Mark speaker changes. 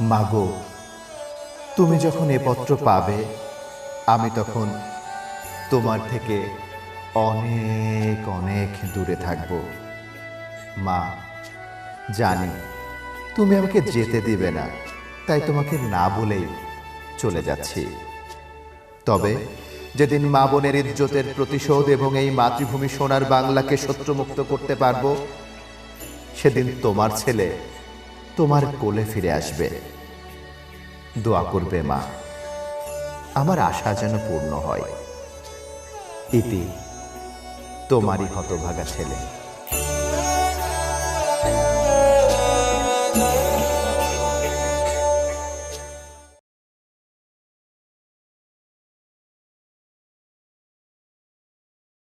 Speaker 1: মাগো, তুমি যখন এ পত্র পাবে, আমি তখন তোমার থেকে অনেক অনেক দূরে থাকব। মা, জানি তুমি আমাকে যেতে দিবে না, তাই তোমাকে না বলেই চলে যাচ্ছি। তবে যেদিন মা বোনের ইজ্জতের প্রতিশোধ এবং এই মাতৃভূমি সোনার বাংলাকে শত্রুমুক্ত করতে পারব, সেদিন তোমার ছেলে তোমার কোলে ফিরে আসবে। দোয়া করবে মা। আমার আশা যেন পূর্ণ হয়। ইতি তোমারই হতভাগা ছেলে।